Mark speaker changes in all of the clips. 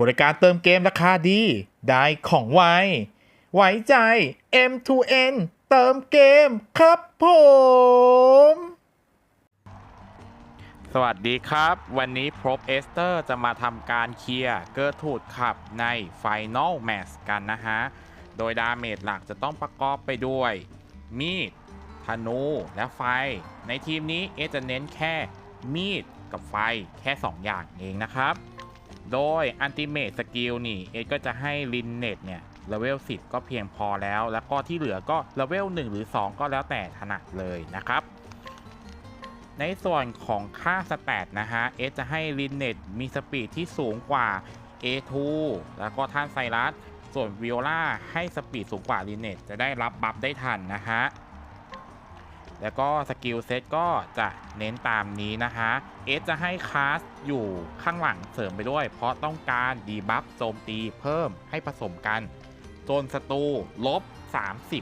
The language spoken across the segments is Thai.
Speaker 1: บริการเติมเกมราคาดี ได้ของไว ไว้ใจ M2N เติมเกมครับผม
Speaker 2: สวัสดีครับ วันนี้พรบเอสเตอร์จะมาทำการเคลียร์เกอร์ทูดขับใน Final Match กันนะฮะ โดยดาเมจหลักจะต้องประกอบไปด้วย มีด ธนู และไฟ ในทีมนี้เอจะเน้นแค่มีดกับไฟแค่ 2 อย่างเองนะครับ โดยอันติเม e สกิลนี่เอก็จะให้ลินเน็ตเนี่ยเลเวล10 ก็เพียงพอแล้ว แล้วก็ที่เหลือก็เลเวล1หรือ 2 ก็แล้วแต่ถนัดเลยนะครับ ในส่วนของค่าสแตทนะฮะเอจะให้ลินเน็ตมีสปีดที่สูงกว่า A2 แล้วก็ท่านไซรัสส่วนวิโอลาให้สปีดสูงกว่าลินเน็ตจะได้รับบัฟได้ทันนะฮะ แล้วก็สกิลเซตก็จะเน้นตามนี้นะฮะเอสจะให้คาสอยู่ข้างหลังเสริมไปด้วย เพราะต้องการดีบัฟโจมตีเพิ่มให้ผสมกัน โจนศัตรูลบ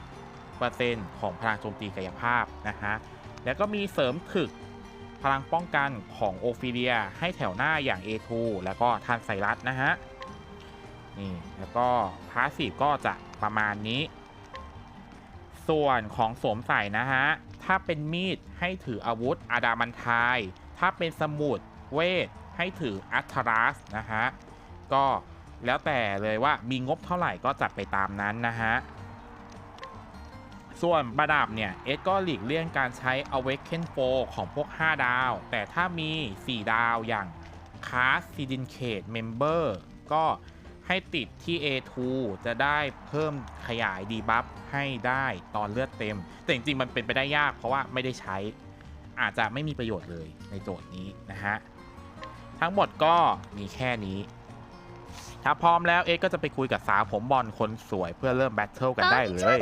Speaker 2: 30%ของพลังโจมตีกายภาพนะฮะแล้วก็มีเสริมถึกพลังป้องกันของโอฟิเลียให้แถวหน้าอย่าง A2 แล้วก็ทันไซรัสนะฮะ นี่ แล้วก็พาสซีฟก็จะประมาณนี้ ส่วนของสวมใส่นะฮะ ถ้าเป็นมีดให้ถืออาวุธอาดามันทาย ถ้าเป็นสมุดเวทให้ถืออัทรัสนะฮะ ก็แล้วแต่เลยว่ามีงบเท่าไหร่ก็จัดไปตามนั้นนะฮะ ส่วนประดับเนี่ย เอสก็หลีกเลี่ยงการใช้ Awaken 4 ของพวก 5 ดาว แต่ถ้ามี 4 ดาวอย่าง Cast Syndicate Member ก็ ให้ติดที่ A2 จะได้เพิ่มขยายดีบัฟให้ได้ตอนเลือดเต็ม แต่จริงๆ มันเป็นไปได้ยากเพราะว่าไม่ได้ใช้ อาจจะไม่มีประโยชน์เลยในโจทย์นี้นะฮะ ทั้งหมดก็มีแค่นี้ ถ้าพร้อมแล้วเอ็กก็จะไปคุยกับสาวผมบอลคนสวยเพื่อเริ่มแบทเทิลกันได้เลย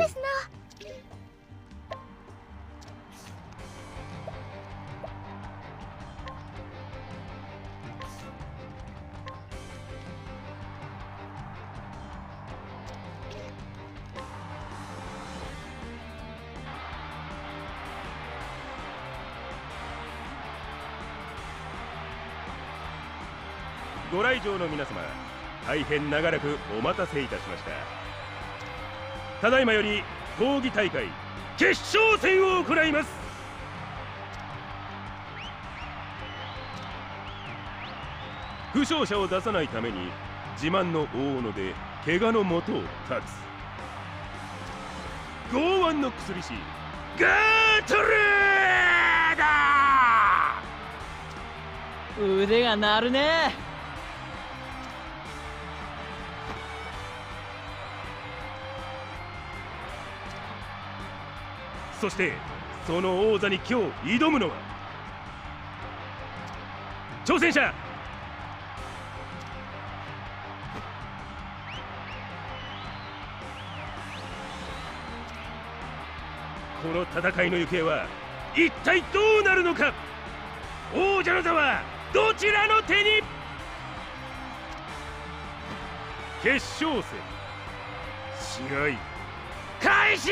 Speaker 3: ご来場の皆様大変長らくお待たせいたしました。ただいまより闘技大会決勝戦を行います。負傷者を出さないために自慢の大斧で怪我の元を断つ。剛腕の薬師ガートルーダー
Speaker 4: 腕が鳴るね。
Speaker 3: そしてその王座に今日挑むのは挑戦者この戦いの行方は一体どうなるのか王者の座はどちらの手に決勝戦試合開始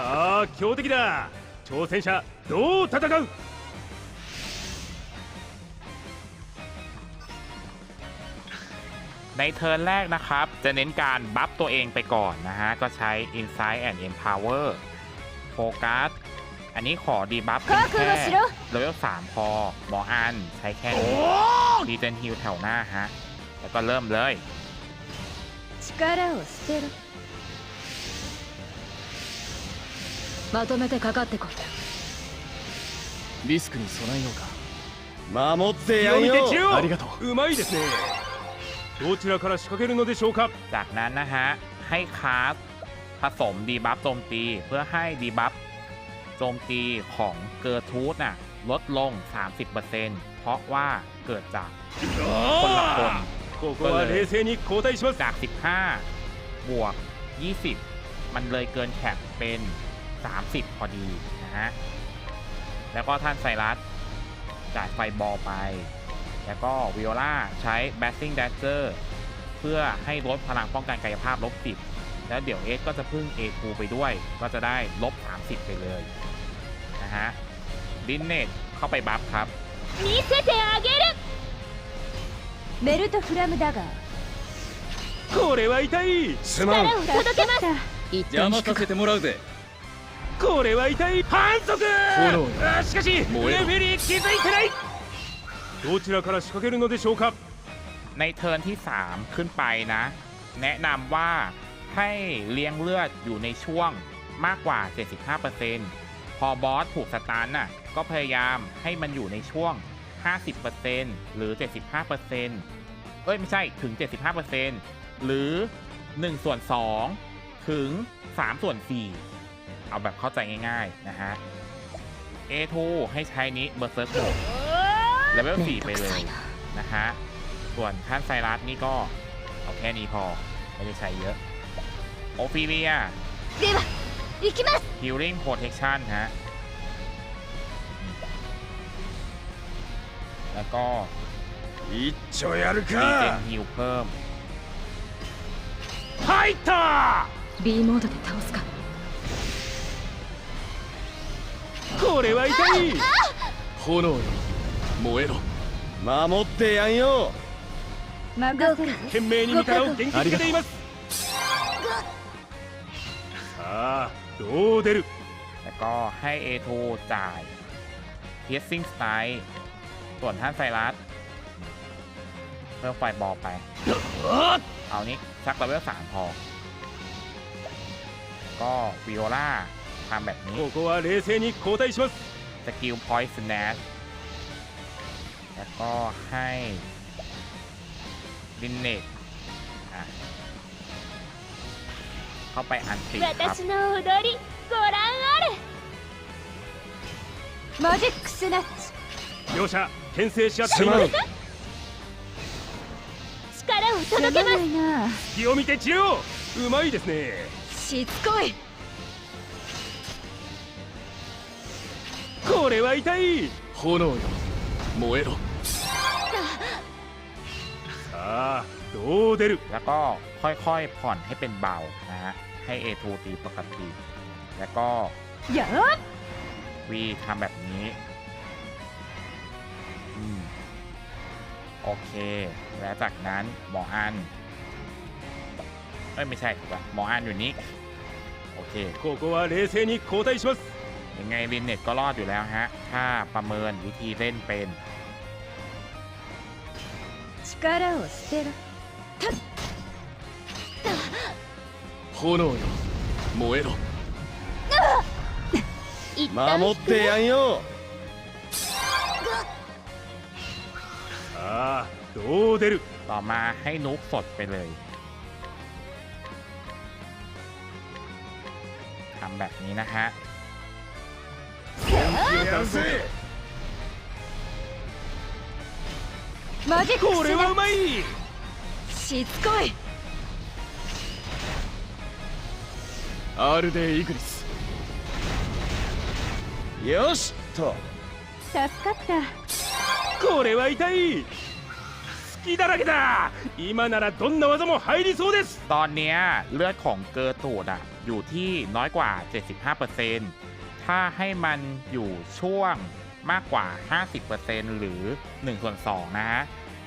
Speaker 3: さあ強敵だ挑戦者どう戦う
Speaker 2: ในเทิร์นแรกนะครับ จะเน้นการบัฟตัวเองไปก่อนนะฮะ ก็ใช้ Insight and Empower โฟกัส อันนี้ขอดีบัฟเป็นแค่เลเวล3พอหมออันใช้แค่นี้ดีเจนฮิลแถวหน้าฮะ แล้วก็เริ่มเลย
Speaker 5: 力を捨てろ まとめてかかってこい
Speaker 6: リスクに備えようか守って
Speaker 3: やんよ
Speaker 6: ありがとう
Speaker 3: うまいですねどちらから仕掛けるのでしょうか
Speaker 2: จากนั้นนะฮะ ให้คาสผสมดีบัฟโจมตี เพื่อให้ดีบัฟโจมตีของเกอร์ทูธน่ะลดลง 30%เพราะว่าเกิดจากคนละคน
Speaker 3: ここは冷静に交代します
Speaker 2: จาก 15 บวก 20 มันเลยเกินแคปเป็น 30 พอดีนะฮะ แล้วก็ท่านไซรัสจ่ายไฟบอลไป แล้วก็วิโอลาใช้ b a t t i n g Dagger เพื่อให้ลดพลังป้องกันกายภาพลบ 10 แล้วเดี๋ยวเอสก็จะพึ่ง A2 ไปด้วย ก็จะได้ลบ 30 ไปเลยนะฮะดินเนต เข้าไปบัฟครับ
Speaker 5: 見せてあげるメルトフラムダガー
Speaker 3: これは痛い
Speaker 6: すまん
Speaker 5: 力を届けます一
Speaker 6: 邪魔させてもらうぜ
Speaker 3: これは痛い反則
Speaker 6: 炎
Speaker 3: あしかしレフ
Speaker 6: 燃えろ
Speaker 3: ェリー気づいてないどちらから仕掛けるのでしょうか
Speaker 2: ในเทิร์นที่ 3 ขึ้นไปนะ แนะนำว่าให้เลี้ยงเลือดอยู่ในช่วงมากกว่า 75%พอบอสถูกสตาร์นน่ะก็พยายามให้มันอยู่ในช่วง 50%หรือ 75%เอ้ย ไม่ใช่ถึง 75%หรือ 1 ส่วน 2 ถึง 3 ส่วน 4 เอาแบบเข้าใจง่ายๆ นะฮะ A2 ให้ใช้นี้เบอร์เซอร์โกเลเวล
Speaker 5: めん
Speaker 2: 4
Speaker 5: ど
Speaker 2: ไป
Speaker 5: く
Speaker 2: เล
Speaker 5: さ
Speaker 2: ย
Speaker 5: いな
Speaker 2: นะฮะ ส่วนท่านไซรัสนี่ก็เอาแค่นี้พอ ไม่ได้ใช้เยอะ โอฟิเลีย
Speaker 5: では行きます
Speaker 2: Healing Protection ฮะ แล้วก็
Speaker 6: 一丁やる
Speaker 2: Regen
Speaker 6: か
Speaker 2: Heal เพิ่ม
Speaker 3: 入った
Speaker 5: B モードで倒すか
Speaker 3: これは痛い
Speaker 6: 炎よ燃えろ守ってやんよ
Speaker 5: 任せる
Speaker 3: 懸命に味方を元気づけていますさあどう出る
Speaker 2: แล้วก็ให้ A2 จ่าย Piercing Strike ส่วนท่านไซรัสเพิ่มไฟบอลไป เอานี้สักเลเวล3พอ ก็วิโอลา ทำแบบนี้
Speaker 3: ここは冷静に交代します
Speaker 2: สกิล Point Snatch แล้วก็ให้ดินเนตอ่ะ เข้าไปอันติครับ
Speaker 5: 私の踊りご覧あれマジックスナッチ
Speaker 3: 両者牽制し合って
Speaker 6: すまん
Speaker 3: います
Speaker 5: 力を届けますな
Speaker 3: 隙を見て散れよううまいですね
Speaker 5: しつこい
Speaker 3: これは痛い
Speaker 6: 炎よ燃えろ
Speaker 3: さあどう出る
Speaker 2: แล้วก็ค่อยๆ ผ่อนให้เป็นเบานะฮะ ให้ A2 ตีปกติ แล้วก็
Speaker 5: やっ
Speaker 2: V ทำแบบนี้ อืม โอเค แล้วจากนั้นหมออัน เอ้ย ไม่ใช่ถูกปะหมออันอยู่นี้ โอเค
Speaker 3: ここは冷静に交代します
Speaker 2: ยังไงลินเน็ตก็รอดอยู่แล้วฮะ ถ้าประเมินวิธีเล่นเป็น
Speaker 5: 力を捨てろ
Speaker 6: 炎よ燃えろ
Speaker 5: 一旦
Speaker 6: 守ってやんよ
Speaker 3: さあどう出る
Speaker 2: ต่อมาให้นุกสดไปเลย ทำแบบนี้นะฮะ
Speaker 6: やるぜ
Speaker 5: マジック
Speaker 3: これ
Speaker 5: スナッ
Speaker 3: はうまい
Speaker 5: チしつこい
Speaker 6: R でイグリスよしと
Speaker 5: 助かった
Speaker 3: これは痛い隙だらけだ今ならどんな技も入りそうです
Speaker 2: ตอนเนี้ยเลือดของเกอร์ตูดอะอยู่ที่น้อยกว่า 75% ถ้าให้มันอยู่ช่วงมากกว่า 50%หรือ 1 ส่วน 2 นะฮะ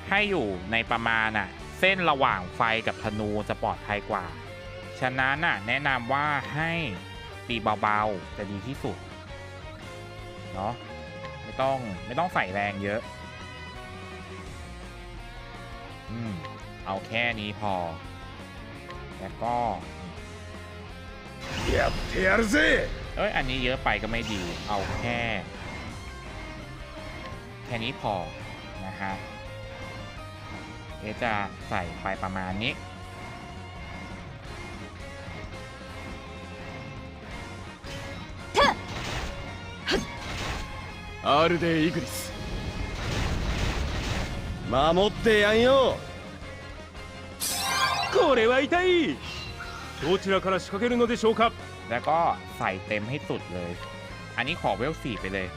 Speaker 2: ให้อยู่ในประมาณอะเส้นระหว่างไฟกับธนูจะปลอดภัยกว่า ฉะนั้นน่ะแนะนำว่าให้ตีเบาๆ จะดีที่สุด เนาะไม่ต้องไม่ต้องใส่แรงเยอะ อืม เอาแค่นี้พอ แล้วก็
Speaker 6: やってやるぜ
Speaker 2: เอ้ย อันนี้เยอะไปก็ไม่ดี เอาแค่ แค่นี้พอ นะฮะเอะจะใส่ไปประมาณนี้
Speaker 6: R でイグリス守ってやんよ
Speaker 3: これは痛いどちらから仕掛けるのでしょうか
Speaker 2: แล้วก็ใส่เต็มให้สุดเลย อันนี้ขอเวลสี่ไปเลย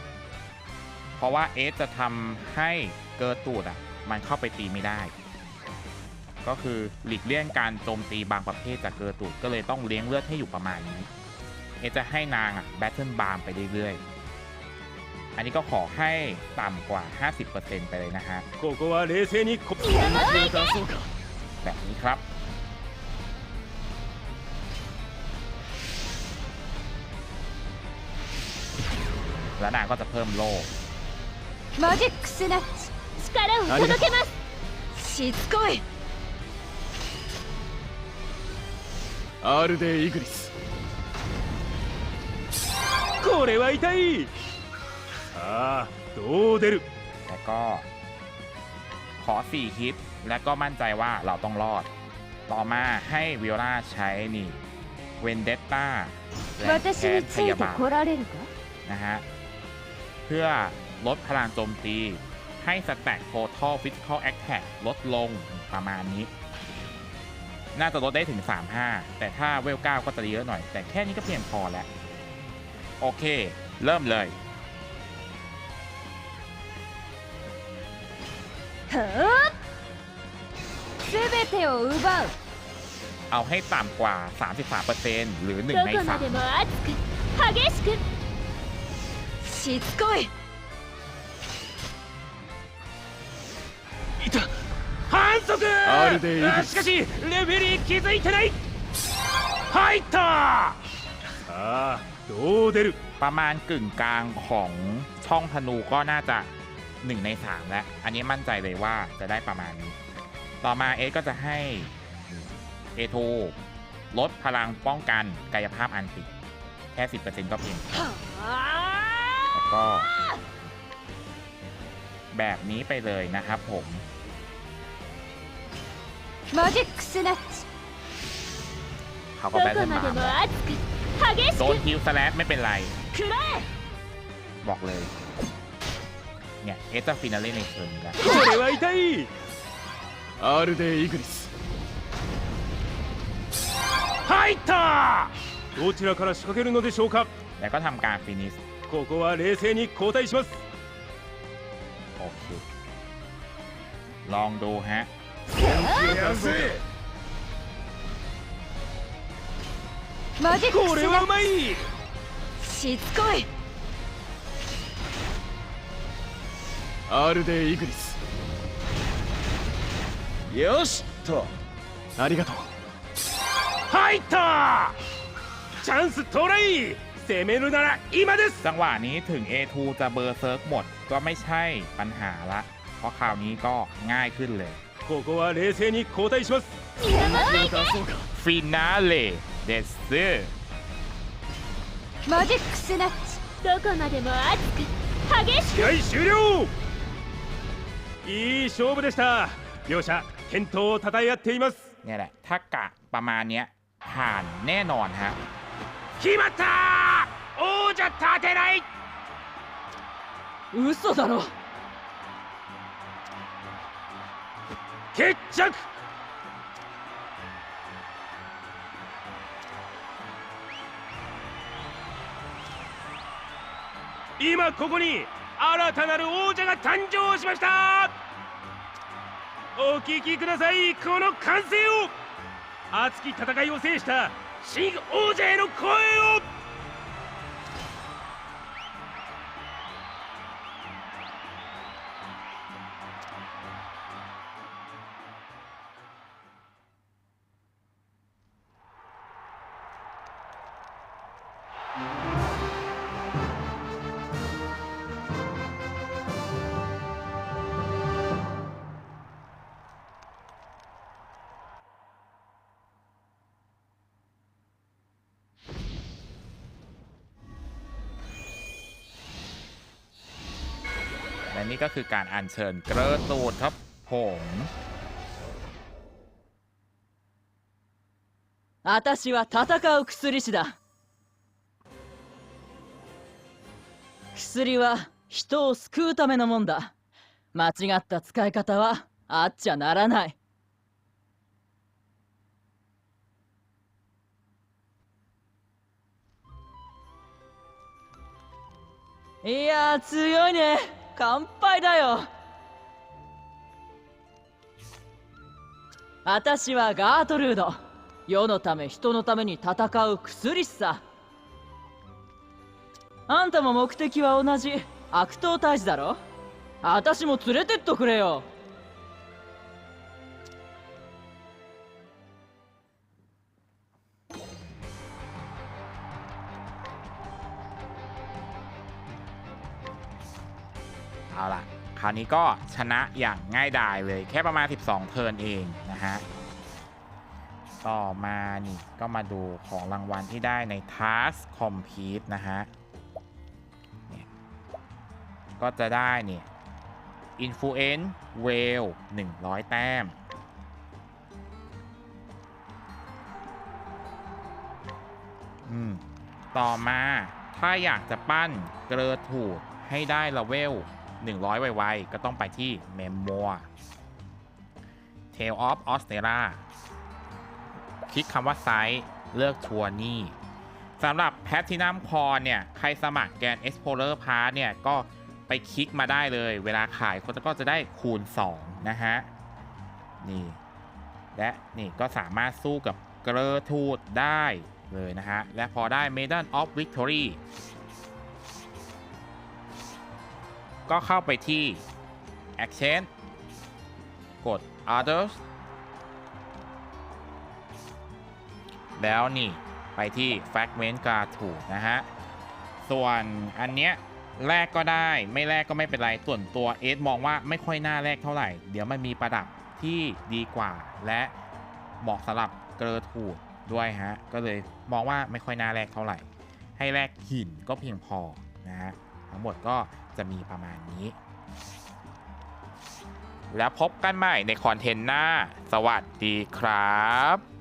Speaker 2: เพราะว่าเอสจะทำให้เกอร์ตูดอะ มันเข้าไปตีไม่ได้ ก็คือหลีกเลี่ยงการโจมตีบางประเภทจากเกอร์ตูดก็เลยต้องเลี้ยงเลือดให้อยู่ประมาณนี้ เอสจะให้นางอะแบทเทิลบาร์มไปเรื่อยๆ อันนี้ก็ขอให้ต่ำกว่า 50%ไปเลยนะฮะแบบนี้ครับ แล้วนางก็จะเพิ่มโล่
Speaker 5: マジックスナッチ力を届けますしつこい
Speaker 6: アールデイグリス
Speaker 3: これは痛いさあどう出る
Speaker 2: แล้วก็ ขอ 4 ฮิต แล้วก็มั่นใจว่าเราต้องรอด ต่อมาให้วิโอลาใช้นี่ เวนเดตตาและ
Speaker 5: 私
Speaker 2: แค้น
Speaker 5: に
Speaker 2: พ
Speaker 5: つい
Speaker 2: ยา
Speaker 5: て
Speaker 2: บาท
Speaker 5: こられるか
Speaker 2: นะฮะ เพื่อลดพลังโจมตี ให้สแต็กโฟทอล physical attack ลดลงประมาณนี้ น่าจะลดได้ถึง 35 แต่ถ้าเวล 9 ก็จะเยอะหน่อย แต่แค่นี้ก็เพียงพอแล้ว โอเค เริ่มเลย
Speaker 5: เอ
Speaker 2: เอาให้ต่ำกว่า 33%หรือ 1 ใน
Speaker 5: 3しくしつこい
Speaker 6: いた
Speaker 3: 反則
Speaker 6: アールデイグリス
Speaker 3: あしかしレフェリー気づいてない入ったさあどう出る
Speaker 2: ประมาณกึ่งกลางของช่องธนูก็น่าจะ 1 ใน 3 แล้ว อันนี้มั่นใจเลยว่าจะได้ประมาณนี้ ต่อมาเอก็จะให้ A2 ลดพลังป้องกันกายภาพอันติ แค่ 10%ก็เพียงพอ
Speaker 5: はあ
Speaker 2: แล้ว ก็ แบบนี้ไปเลยนะครับผม
Speaker 5: マジックスナッチ
Speaker 2: เขา
Speaker 5: ど
Speaker 2: ก็
Speaker 5: こ
Speaker 2: แบทเทิล
Speaker 5: ま
Speaker 2: มา
Speaker 5: でも熱く激し
Speaker 2: โดน
Speaker 5: く
Speaker 2: ฮิลสแลชไม่เป็นไร
Speaker 5: くらえ
Speaker 2: บอกเลย เนี่ยเอจะฟินาเล่ในเชิงนี้แล้ว
Speaker 3: これは痛い
Speaker 6: アールデイグリス
Speaker 3: 入ったどちらから仕掛けるのでしょうか
Speaker 2: แล้วก็ทำการฟินิช
Speaker 3: ここは冷静に交代します
Speaker 2: โอเค ลองดูฮะ
Speaker 5: マジック
Speaker 3: これ
Speaker 5: スナッ
Speaker 3: はうまい
Speaker 5: チしつこい
Speaker 6: アールデイグリスよしとありがとう
Speaker 3: 入ったチャンス到来 攻めるなら今です
Speaker 2: จังหวะนี้ถึง A2 จะเบอร์เซิร์กหมดก็ไม่ใช่ปัญหาละ เพราะคราวนี้ก็ง่ายขึ้นเลย
Speaker 3: ここは冷静に交代します
Speaker 6: 出そうか
Speaker 2: ฟินาเล่เดสซึ
Speaker 5: マジックスナッチどこまでも熱く激しく
Speaker 3: 試合終了いい勝負でした両者健闘を称え合っています
Speaker 2: เนี่ยแหละ ถ้ากะประมาณเนี้ยผ่านแน่นอนฮะ
Speaker 3: 決まった
Speaker 4: 嘘だろ。
Speaker 3: 決着。今ここに新たなる王者が誕生しました。お聞きください。この歓声を。熱き戦いを制した新王者への声を。
Speaker 2: และนี่ก็คือการอัญเชิญเกระตูดครับผม
Speaker 4: 私は戦う薬師だ薬は人を救うためのもんだ間違った使い方はあっちゃならないいやー強いね 乾杯だよ。私はガートルード。世のため人のために戦う薬師さ。あんたも目的は同じ。悪党退治だろ？私も連れてっとくれよ。า
Speaker 2: วนี้ก็ชนะอย่างง่ายดายเลยแค่ประมาณ 12 เทิร์นเองนะฮะ ต่อมานี่ก็มาดูของรางวัลที่ได้ใน Task Complete นะฮะเนี่ยก็จะได้เนี่ย Influence Whale 100 แต้ม อืม ต่อมาถ้าอยากจะปั้นเกรอถูดให้ได้เลเวล 100 ไวๆ ก็ต้องไปที่ m e m o r Tale of a u s t r a คลิกคำว่าไซส์เลือกทัวร์นี่สำหรับ Platinum Core เนี่ย ใครสมัครแกน Explorer Pass เนี่ย ก็ไปคลิกมาได้เลย เวลาขายเขาก็จะได้คูณ 2 นะฮะ นี่ และนี่ก็สามารถสู้กับเกรอทูดได้เลยนะฮะ และพอได้ Maiden of Victory ก็เข้าไปที่ Action กด Others แล้วนี่ไปที่ Fragment g a r t o o นะฮะ ส่วนอันเนี้ยแลกก็ได้ไม่แลกก็ไม่เป็นไร ส่วนตัวเอสมองว่าไม่ค่อยน่าแลกเท่าไหร่ เดี๋ยวมันมีประดับที่ดีกว่า และเหมาะสำหรับเกรอทูดด้วยฮะ ก็เลยมองว่าไม่ค่อยน่าแลกเท่าไหร่ ให้แลกหินก็เพียงพอนะฮะ ทั้งหมดก็ จะมีประมาณนี้ แล้วพบกันใหม่ในคอนเทนต์หน้า สวัสดีครับ